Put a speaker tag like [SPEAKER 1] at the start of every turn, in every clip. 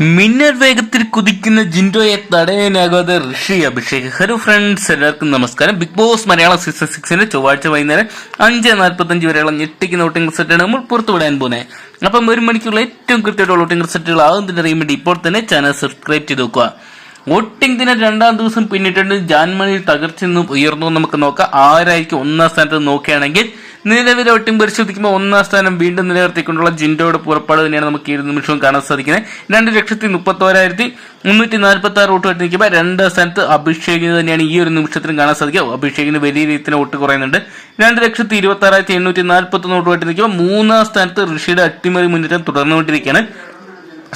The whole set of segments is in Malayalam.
[SPEAKER 1] മിന്നൽ വേഗത്തിൽ കുതിക്കുന്ന ജിൻഡോയെ തടയാനാകാതെ ഋഷി അഭിഷേക്. ഹലോ ഫ്രണ്ട്സ് എല്ലാവർക്കും നമസ്കാരം. ബിഗ് ബോസ് മലയാളം സീസൺ സിക്സിന്റെ ചൊവ്വാഴ്ച വൈകുന്നേരം അഞ്ച് നാൽപ്പത്തഞ്ച് വരെയുള്ള ഞെട്ടിക്കുന്ന വോട്ടിംഗ് റിസൾട്ടാണ് നമ്മൾ പുറത്തുവിടാൻ പോകുന്നത്. അപ്പം ഒരു മണിക്കുള്ള ഏറ്റവും കൃത്യമായിട്ടുള്ള വോട്ടിംഗ് റിസൾട്ടുകൾ ആകുന്നതിന് അറിയാൻ വേണ്ടി ഇപ്പോൾ തന്നെ ചാനൽ സബ്സ്ക്രൈബ് ചെയ്ത് നോക്കുക. വോട്ടിംഗ് ദിനം രണ്ടാം ദിവസം പിന്നിട്ടുണ്ട്. ജാൻമണിയിൽ തകർച്ച നിന്നും ഉയർന്നു നമുക്ക് നോക്കാം. ആരായിരിക്കും ഒന്നാം സ്ഥാനത്ത് നോക്കുകയാണെങ്കിൽ നിലവിലെ ഒട്ടും പരിശോധിക്കുമ്പോൾ ഒന്നാം സ്ഥാനം വീണ്ടും നിലനിർത്തിക്കൊണ്ടുള്ള ജിൻഡോയുടെ പുറപ്പാട് തന്നെയാണ് നമുക്ക് ഒരു നിമിഷവും കാണാൻ സാധിക്കുന്നത്. രണ്ട് ലക്ഷത്തി മുപ്പത്തോരായിരത്തി മുന്നൂറ്റി നാൽപ്പത്തി ആറ് വോട്ട് നിൽക്കുമ്പോൾ രണ്ടാം സ്ഥാനത്ത് അഭിഷേകിന് തന്നെയാണ് ഈ ഒരു നിമിഷത്തിലും കാണാൻ സാധിക്കുക. അഭിഷേകിന് വലിയ രീതിയിൽ വോട്ട് കുറയുന്നുണ്ട്. രണ്ട് ലക്ഷത്തി ഇരുപത്തി ആറായിരത്തി എണ്ണൂറ്റി നാൽപ്പത്തി ഒന്ന് വോട്ട് നിൽക്കുമ്പോൾ മൂന്നാം സ്ഥാനത്ത് ഋഷിയുടെ അട്ടിമറി മുന്നേറ്റം തുടർന്നുകൊണ്ടിരിക്കുകയാണ്.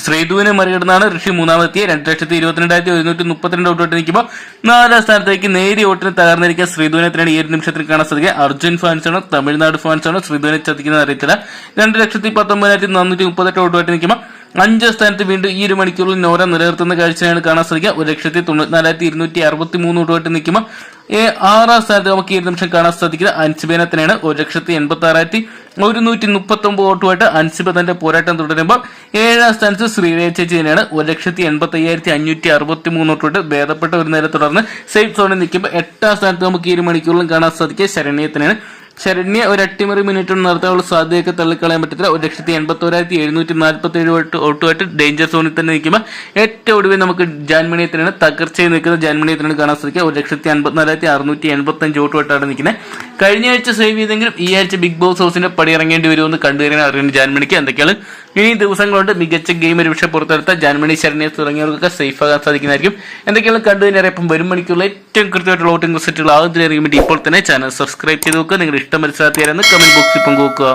[SPEAKER 1] ശ്രീധുവിനെ മറികടന്നാണ് ഋഷി മൂന്നാമത്തെ രണ്ട് ലക്ഷത്തി ഇരുപത്തിരണ്ടായിരത്തി ഒരുന്നൂറ്റി മുപ്പത്തിരണ്ട് ഔട്ടോട്ട് നിൽക്കുമ്പോൾ നാലാം സ്ഥാനത്തേക്ക് നേരിയ ഓട്ടിന് തകർന്നിരിക്കുക ശ്രീധുവിനെ തന്നെയാണ് ഈ ഒരു നിമിഷത്തിൽ കാണാൻ സാധിക്കുക? അർജുൻ ഫാൻസാണോ തമിഴ്നാട് ഫാൻസാണോ ശ്രീധുവിനെ ചതിക്കുന്നത് അറിയത്തില്ല രണ്ട് ലക്ഷത്തി പത്തൊമ്പതിനായിരത്തി നാനൂറ്റി മുപ്പത്തെട്ട് ഔട്ടോട്ട് നിൽക്കുമ്പോൾ അഞ്ചാം സ്ഥാനത്ത് വീണ്ടും ഈ ഒരു മണിക്കൂറിൽ നോര നിലനിർത്തുന്ന കാഴ്ചയാണ് കാണാൻ സാധിക്കുക. ഒരു ലക്ഷത്തി തൊണ്ണൂറ്റിനാലായിരത്തി ഇരുന്നൂറ്റി അറുപത്തി മൂന്ന് വോട്ട് നിൽക്കുമ്പോൾ ആറാം സ്ഥാനത്ത് നമുക്ക് ഈ ഒരു നിമിഷം കാണാൻ സാധിക്കുന്നത് അൻസിബേനെ തന്നെയാണ്. ഒരു ലക്ഷത്തി എൺപത്തി ആറായിരത്തി ഒരുന്നൂറ്റി മുപ്പത്തി ഒമ്പത് വോട്ടുമായിട്ട് അൻസിബ തന്റെ പോരാട്ടം തുടരുമ്പോൾ ഏഴാം സ്ഥാനത്ത് ശ്രീരേഖ ചേച്ചി തന്നെയാണ്. ഒരു ലക്ഷത്തി എൺപത്തി അയ്യായിരത്തി അഞ്ഞൂറ്റി അറുപത്തി മൂന്ന് വോട്ടുമായിട്ട് ഭേദപ്പെട്ട ഒരു നേരെ തുടർന്ന് സേഫ് സോണിൽ നിൽക്കുമ്പോൾ എട്ടാം സ്ഥാനത്ത് നമുക്ക് ഒരു മണിക്കൂറിലും കാണാൻ സാധിക്കുക. ശരണ്യത്തിനാണ് ശരണ്യ ഒരു അട്ടിമറി മിനിറ്റ് നടത്താനുള്ള സാധ്യതയൊക്കെ തള്ളിക്കളയാൻ പറ്റത്തില്ല. ഒരു ലക്ഷത്തി എൺപത്തി ഒരായിരത്തി എഴുന്നൂറ്റി നാൽപ്പത്തി ഏഴ് വോട്ട് വോട്ടുമായിട്ട് ഡേഞ്ചർ സോണിൽ തന്നെ നിൽക്കുമ്പോൾ ഏറ്റവും ഒടുവിൽ നമുക്ക് ജാൻമണിയത്തിനാണ് തകർച്ചയിൽ നിൽക്കുന്ന ജാൻമണിയത്തിനാണ് കാണാൻ സാധിക്കുക. ഒരു ലക്ഷത്തി അൻപത്തിനാലായിരത്തി അറുന്നൂറ്റി എൺപത്തി അഞ്ച് വോട്ടുമായിട്ടാണ് നിൽക്കുന്നത്. കഴിഞ്ഞ ആഴ്ച സേവ് ചെയ്തെങ്കിലും ഈ ആഴ്ച ബിഗ് ബോസ് ഹൗസിന്റെ പടി ഇറങ്ങേണ്ടി വരുമെന്ന് കണ്ടുവരാൻ അറിയുന്ന ജാൻമണിക്ക് എന്തൊക്കെയാണ്? ഇനി ദിവസങ്ങളുണ്ട് മികച്ച ഗെയിം ഒരു പക്ഷേ പുറത്തെടുത്ത ജാൻമണി ശരണ്യ തുടങ്ങിയവർക്കൊക്കെ സേഫ് ആകാൻ സാധിക്കുന്നതായിരിക്കും. എന്തൊക്കെയാണ് കണ്ടുവരാൻ വരും മണിക്കുള്ള ഏറ്റവും കൃത്യമായിട്ടുള്ള വോട്ടിംഗ് റിസൾട്ടുകൾ അറിയാൻ വേണ്ടി ഇപ്പോൾ തന്നെ ചാനൽ സബ്സ്ക്രൈബ് ചെയ്ത് നോക്കുക. നിങ്ങളുടെ ഇഷ്ടം മനസ്സിലാക്കിയാരെന്ന് കമന്റ് ബോക്സിൽ പങ്കുവെക്കുക.